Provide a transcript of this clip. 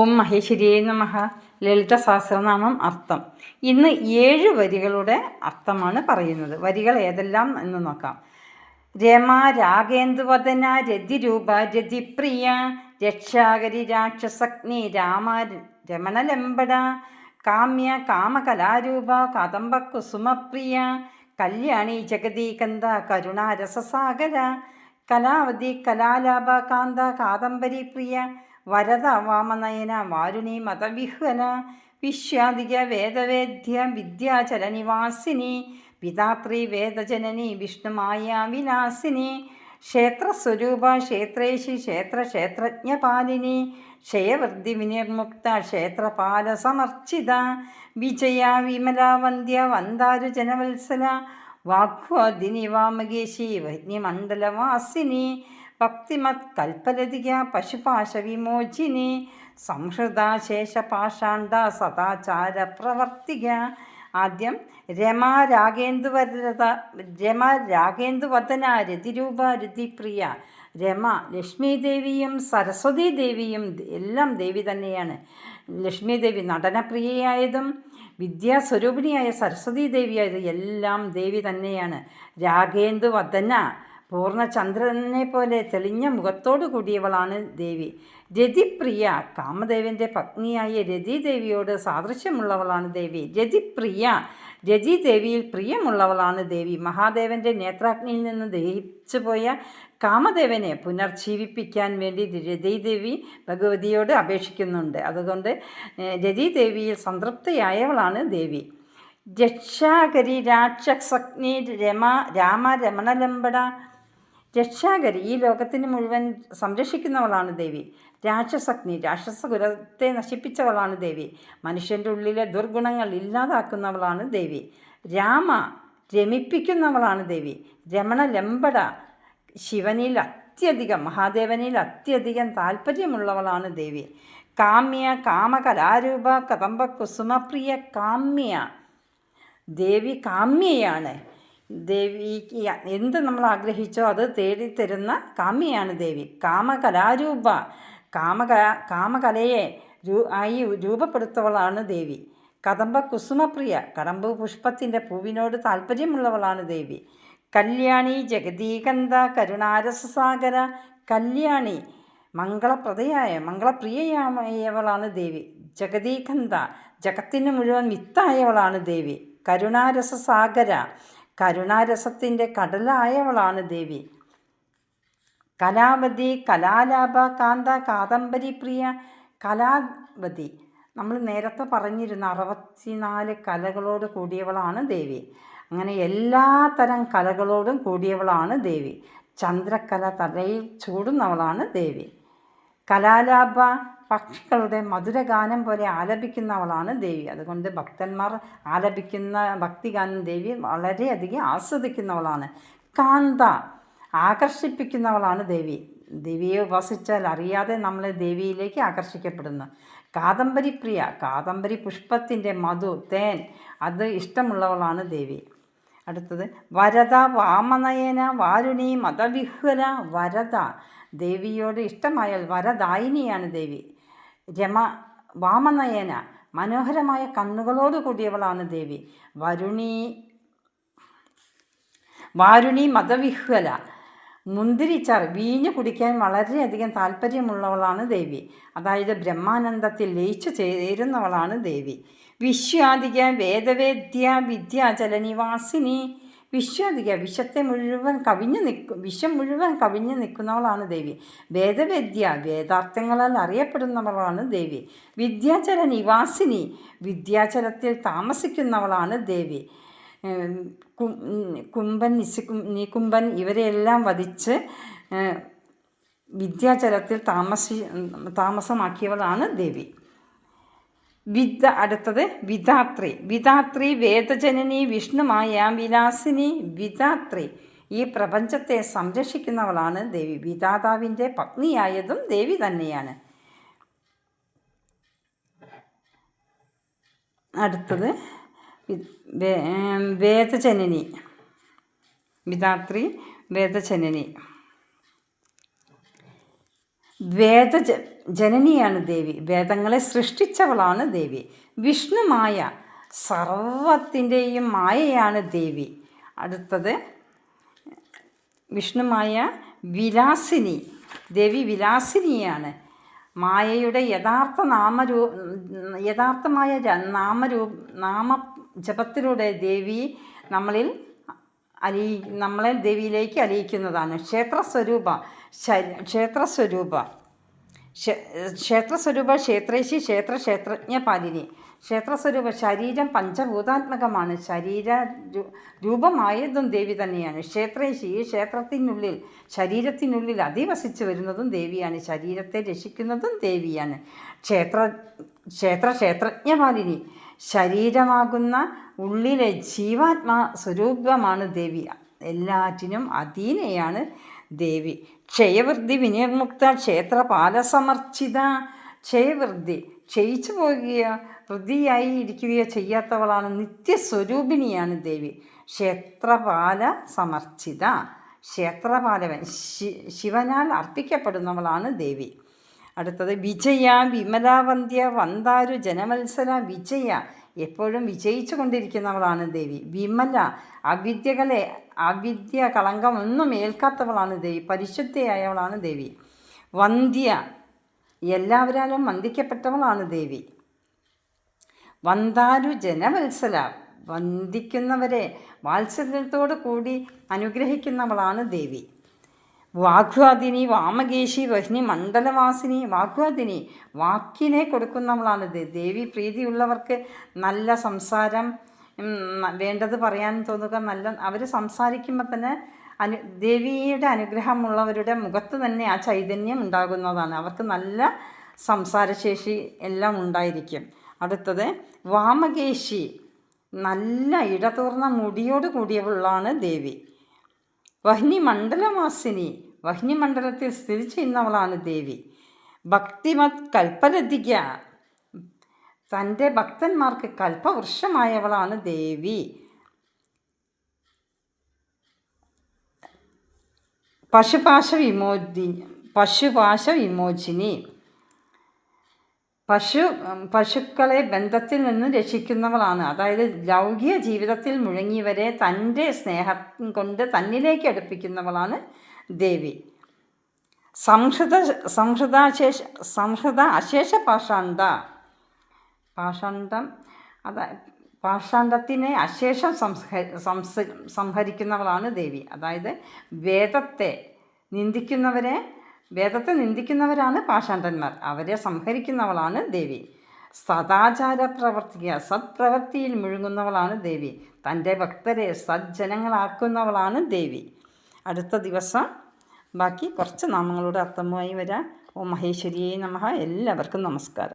ഓം മഹേശ്വരിയേ നമഃ ലളിത സഹസ്രനാമം അർത്ഥം. ഇന്ന് ഏഴ് വരികളുടെ അർത്ഥമാണ് പറയുന്നത്. വരികൾ ഏതെല്ലാം എന്ന് നോക്കാം. രമ രാഗേന്ദുവദന രതിരൂപ രതിപ്രിയ രക്ഷാകരി രാക്ഷസഗ്നി രാമ രമണലംബട കാമ്യ കാമകലാരൂപ കദംബ കുസുമപ്രിയ കല്യാണി ജഗതീകന്ത കരുണാരസസാഗര കലാവതി കലാലാഭ കാന്ത കാദംബരി പ്രിയ വരദ വാമനയന വാരുണി മതവിഹ്വന വിശ്വാദിക വേദവേദ്യ വിദ്യാചലനിവാസിനി പിതാത്രി വേദജനനി വിഷ്ണുമായ വിനാസിനി ക്ഷേത്രസ്വരൂപ ക്ഷേത്രേശി ക്ഷേത്ര ക്ഷേത്രജ്ഞപാലിനി ക്ഷയവൃദ്ധി വിനിർമുക്ത ക്ഷേത്രപാല സമർച്ചിത വിജയ വിമല വന്ദ്യ വന്ദാരു ജനവത്സല വാഗ്വാദിനി വാമകേശി വന്യമണ്ഡലവാസിനി ഭക്തിമത് കൽപ്പലതിക പശുപാശവിമോചിനി സംഹൃത ശേഷപാഷാണ്ഡ സദാചാര പ്രവർത്തിക ആദ്യം രമ രാഗേന്ദുവരത രമ രാഗേന്ദുവദന രതിരൂപ രതിപ്രിയ. രമ ലക്ഷ്മി ദേവിയും സരസ്വതി ദേവിയും എല്ലാം ദേവി തന്നെയാണ്. ലക്ഷ്മി ദേവി നടനപ്രിയയായതും വിദ്യാസ്വരൂപിണിയായ സരസ്വതി ദേവിയായത് എല്ലാം ദേവി തന്നെയാണ്. രാഗേന്ദുവദന പൂർണചന്ദ്രനെ പോലെ തെളിഞ്ഞ മുഖത്തോടു കൂടിയവളാണ് ദേവി. രതിപ്രിയ കാമദേവന്റെ പത്നിയായ രതിദേവിയോട് സാദൃശ്യമുള്ളവളാണ് ദേവി. രതിപ്രിയ രതിദേവിയിൽ പ്രിയമുള്ളവളാണ് ദേവി. മഹാദേവന്റെ നേത്രാഗ്നിയിൽ നിന്ന് ദഹിച്ചു പോയ കാമദേവനെ പുനർജീവിപ്പിക്കാൻ വേണ്ടി രതിദേവി ഭഗവതിയോട് അപേക്ഷിക്കുന്നുണ്ട്. അതുകൊണ്ട് രതിദേവിയിൽ സംതൃപ്തിയായവളാണ് ദേവി. രക്ഷാകരി രാക്ഷസഗ്നി രമ രാമ രമണലംബട രക്ഷാകരി ഈ ലോകത്തിന് മുഴുവൻ സംരക്ഷിക്കുന്നവളാണ് ദേവി. രാക്ഷസഗ്നി രാക്ഷസകുലത്തെ നശിപ്പിച്ചവളാണ് ദേവി. മനുഷ്യന്റെ ഉള്ളിലെ ദുർഗുണങ്ങൾ ഇല്ലാതാക്കുന്നവളാണ് ദേവി. രാമ രമിപ്പിക്കുന്നവളാണ് ദേവി. രമണ ലംബട ശിവനിൽ അത്യധികം മഹാദേവനിൽ അത്യധികം താല്പര്യമുള്ളവളാണ് ദേവി. കാമ്യ കാമകലാരൂപ കദംബ കുസുമപ്രിയ കാമ്യ. ദേവി കാമ്യയാണ്. ദേവിക്ക് എന്ത് നമ്മൾ ആഗ്രഹിച്ചോ അത് തേടിത്തരുന്ന കാമ്യയാണ് ദേവി. കാമകലാരൂപ കാമക കാമകലയെ രൂ ആയി രൂപപ്പെടുത്തവളാണ് ദേവി. കദംബ കുസുമപ്രിയ കടമ്പ് പുഷ്പത്തിന്റെ പൂവിനോട് താല്പര്യമുള്ളവളാണ് ദേവി. കല്യാണി ജഗദീകന്ത കരുണാരസസാഗര കല്യാണി മംഗളപ്രദയായ മംഗളപ്രിയയായവളാണ് ദേവി. ജഗദീകന്ത ജഗത്തിന് മുഴുവൻ വിത്തായവളാണ് ദേവി. കരുണാരസസാഗര കരുണാരസത്തിന്റെ കടലായവളാണ് ദേവി. കലാവതി കലാലാഭ കാന്ത കാദംബരി പ്രിയ കലാവതി. നമ്മൾ നേരത്തെ പറഞ്ഞിരുന്ന അറുപത്തിനാല് കലകളോട് കൂടിയവളാണ് ദേവി. അങ്ങനെ എല്ലാ തരം കലകളോടും കൂടിയവളാണ് ദേവി. ചന്ദ്രകല തലയിൽ ചൂടുന്നവളാണ് ദേവി. കലാലാഭ പക്ഷികളുടെ മധുരഗാനം പോലെ ആലപിക്കുന്നവളാണ് ദേവി. അതുകൊണ്ട് ഭക്തന്മാർ ആലപിക്കുന്ന ഭക്തിഗാനം ദേവി വളരെയധികം ആസ്വദിക്കുന്നവളാണ്. കാന്ത ആകർഷിപ്പിക്കുന്നവളാണ് ദേവി. ദേവിയെ ഉപാസിച്ചാൽ അറിയാതെ നമ്മൾ ദേവിയിലേക്ക് ആകർഷിക്കപ്പെടുന്നു. കാദംബരി പ്രിയ കാദംബരി പുഷ്പത്തിന്റെ മധു തേൻ അത് ഇഷ്ടമുള്ളവളാണ് ദേവി. അടുത്തത് വരത വാമനയന വാരുണി മതവിഹ്വര വരത ദേവിയോട് ഇഷ്ടമായാൽ വരദായിനിയാണ് ദേവി. രമ വാമനയന മനോഹരമായ കണ്ണുകളോട് കൂടിയവളാണ് ദേവി. വരുണി വാരുണി മതവിഹ്വല മുന്തിരിച്ചാർ വീഞ്ഞ് കുടിക്കാൻ വളരെയധികം താല്പര്യമുള്ളവളാണ് ദേവി. അതായത് ബ്രഹ്മാനന്ദത്തിൽ ലയിച്ചു ചേരുന്നവളാണ് ദേവി. വിശ്വാദിക വേദവേദ്യ വിദ്യാചലനിവാസിനി വിശ്വാദിക വിഷത്തെ മുഴുവൻ കവിഞ്ഞു നിൽക്കും വിഷം മുഴുവൻ കവിഞ്ഞു നിൽക്കുന്നവളാണ് ദേവി. വേദവേദ്യ വേദാർത്ഥങ്ങളാൽ അറിയപ്പെടുന്നവളാണ് ദേവി. വിദ്യാചല നിവാസിനി വിദ്യാചലത്തിൽ താമസിക്കുന്നവളാണ് ദേവി. കുംഭൻ നിശിക്കും നികുംഭൻ ഇവരെയെല്ലാം വധിച്ച് വിദ്യാചലത്തിൽ താമസി താമസമാക്കിയവളാണ് ദേവി. വിദ അടുത്തത് വിധാത്രി വിധാത്രി വേദജനനി വിഷ്ണുമായ വിലാസിനി വിധാത്രി ഈ പ്രപഞ്ചത്തെ സംരക്ഷിക്കുന്നവളാണ് ദേവി. വിധാതാവിന്റെ പത്നിയായതും ദേവി തന്നെയാണ്. അടുത്തത് വേദജനനി. വിധാത്രി വേദജനനി. വേദ ജനനിയാണ് ദേവി. വേദങ്ങളെ സൃഷ്ടിച്ചവളാണ് ദേവി. വിഷ്ണുമായ സർവത്തിന്റെയും മായയാണ് ദേവി. അടുത്തത് വിഷ്ണുമായ വിലാസിനി. ദേവി വിലാസിനിയാണ്. മായയുടെ യഥാർത്ഥ നാമരൂ യഥാർത്ഥമായ നാമരൂ നാമ ജപത്തിലൂടെ ദേവി നമ്മളിൽ അലി നമ്മളെ ദേവിയിലേക്ക് അലിയിക്കുന്നതാണ്. ക്ഷേത്രസ്വരൂപ. ക്ഷേത്ര ക്ഷേത്രസ്വരൂപ. ക്ഷേത്ര ക്ഷേത്രസ്വരൂപ ക്ഷേത്രേശി ക്ഷേത്ര ക്ഷേത്രജ്ഞ പാലിനി. ക്ഷേത്രസ്വരൂപ ശരീരം പഞ്ചഭൂതാത്മകമാണ്. ശരീര രൂപമായതും ദേവി തന്നെയാണ്. ക്ഷേത്രേശി ഈ ക്ഷേത്രത്തിനുള്ളിൽ ശരീരത്തിനുള്ളിൽ അധിവസിച്ച് വരുന്നതും ദേവിയാണ്. ശരീരത്തെ രക്ഷിക്കുന്നതും ദേവിയാണ്. ക്ഷേത്ര ക്ഷേത്ര ക്ഷേത്രജ്ഞപാലിനി ശരീരമാകുന്ന ഉള്ളിലെ ജീവാത്മാ സ്വരൂപമാണ് ദേവി. എല്ലാറ്റിനും അധീനയാണ് ദേവി. ക്ഷയവൃദ്ധി വിനിർമുക്ത ക്ഷേത്രപാലസമർച്ചിത ക്ഷയവൃദ്ധി. ക്ഷയിച്ചു പോകുകയോ വൃദ്ധിയായി ഇരിക്കുകയോ ചെയ്യാത്തവളാണ് നിത്യസ്വരൂപിണിയാണ് ദേവി. ക്ഷേത്രപാല സമർച്ചിത. ക്ഷേത്രപാലവൻ ശിവനാൽ അർപ്പിക്കപ്പെടുന്നവളാണ് ദേവി. അടുത്തത് വിജയ വിമലാവന്ധ്യ വന്താരു ജനമത്സര വിജയ. എപ്പോഴും വിജയിച്ചു കൊണ്ടിരിക്കുന്നവളാണ് ദേവി. വിമല അവിദ്യകളെ അവിദ്യ കളങ്കമൊന്നും ഏൽക്കാത്തവളാണ് ദേവി. പരിശുദ്ധയായവളാണ് ദേവി. വന്ധ്യ എല്ലാവരാലും വന്ദിക്കപ്പെട്ടവളാണ് ദേവി. വന്താരു ജനവത്സല വന്ദിക്കുന്നവരെ വാത്സല്യത്തോടു കൂടി അനുഗ്രഹിക്കുന്നവളാണ് ദേവി. വാഗ്വാദിനി വാമകേശി വഹ്നി മണ്ഡലവാസിനി വാഗ്വാദിനി വാക്കിനെ കൊടുക്കുന്നവളാണ് ദേവി. പ്രീതിയുള്ളവർക്ക് നല്ല സംസാരം വേണ്ടത് പറയാൻ തോന്നുക നല്ല അവർ സംസാരിക്കുമ്പോൾ തന്നെ അനു ദേവിയുടെ അനുഗ്രഹമുള്ളവരുടെ മുഖത്ത് തന്നെ ആ ചൈതന്യം ഉണ്ടാകുന്നതാണ്. അവർക്ക് നല്ല സംസാരശേഷി എല്ലാം ഉണ്ടായിരിക്കും. അടുത്തത് വാമകേശി. നല്ല ഇടതൂർന്ന മുടിയോട് കൂടിയവളാണ് ദേവി. വഹ്നി മണ്ഡലവാസിനി വഹ്നി മണ്ഡലത്തിൽ സ്ഥിതി ചെയ്യുന്നവളാണ് ദേവി. ഭക്തിമത് കൽപ്പലതിക തന്റെ ഭക്തന്മാർക്ക് കൽപ്പവൃക്ഷമായവളാണ് ദേവി. പശുപാശ വിമോചി പശുപാശ വിമോചിനി. പശു പശുക്കളെ ബന്ധത്തിൽ നിന്ന് രക്ഷിക്കുന്നവളാണ്. അതായത് ലൗകിക ജീവിതത്തിൽ മുഴങ്ങിയവരെ തന്റെ സ്നേഹം കൊണ്ട് തന്നിലേക്ക് അടുപ്പിക്കുന്നവളാണ് ദേവി. സംഹൃത സംഹൃതാശേഷ സംഹൃത അശേഷ പാഷാണ്ട പാഷാണ്ഡം അതാ പാഷാണ്ഡത്തിനെ അശേഷം സംഹ സംഹരിക്കുന്നവളാണ് ദേവി. അതായത് വേദത്തെ നിന്ദിക്കുന്നവരെ വേദത്തെ നിന്ദിക്കുന്നവരാണ് പാഷാണ്ഡന്മാർ. അവരെ സംഹരിക്കുന്നവളാണ് ദേവി. സദാചാര പ്രവർത്തിക്കുക സത്പ്രവൃത്തിയിൽ മുഴുങ്ങുന്നവളാണ് ദേവി. തന്റെ ഭക്തരെ സജ്ജനങ്ങളാക്കുന്നവളാണ് ദേവി. അടുത്ത ദിവസം ബാക്കി കുറച്ച് നാമങ്ങളുടെ അർത്ഥമായി വരാം. ഓ മഹേശ്വരിയെ നമ എല്ലാവർക്കും നമസ്കാരം.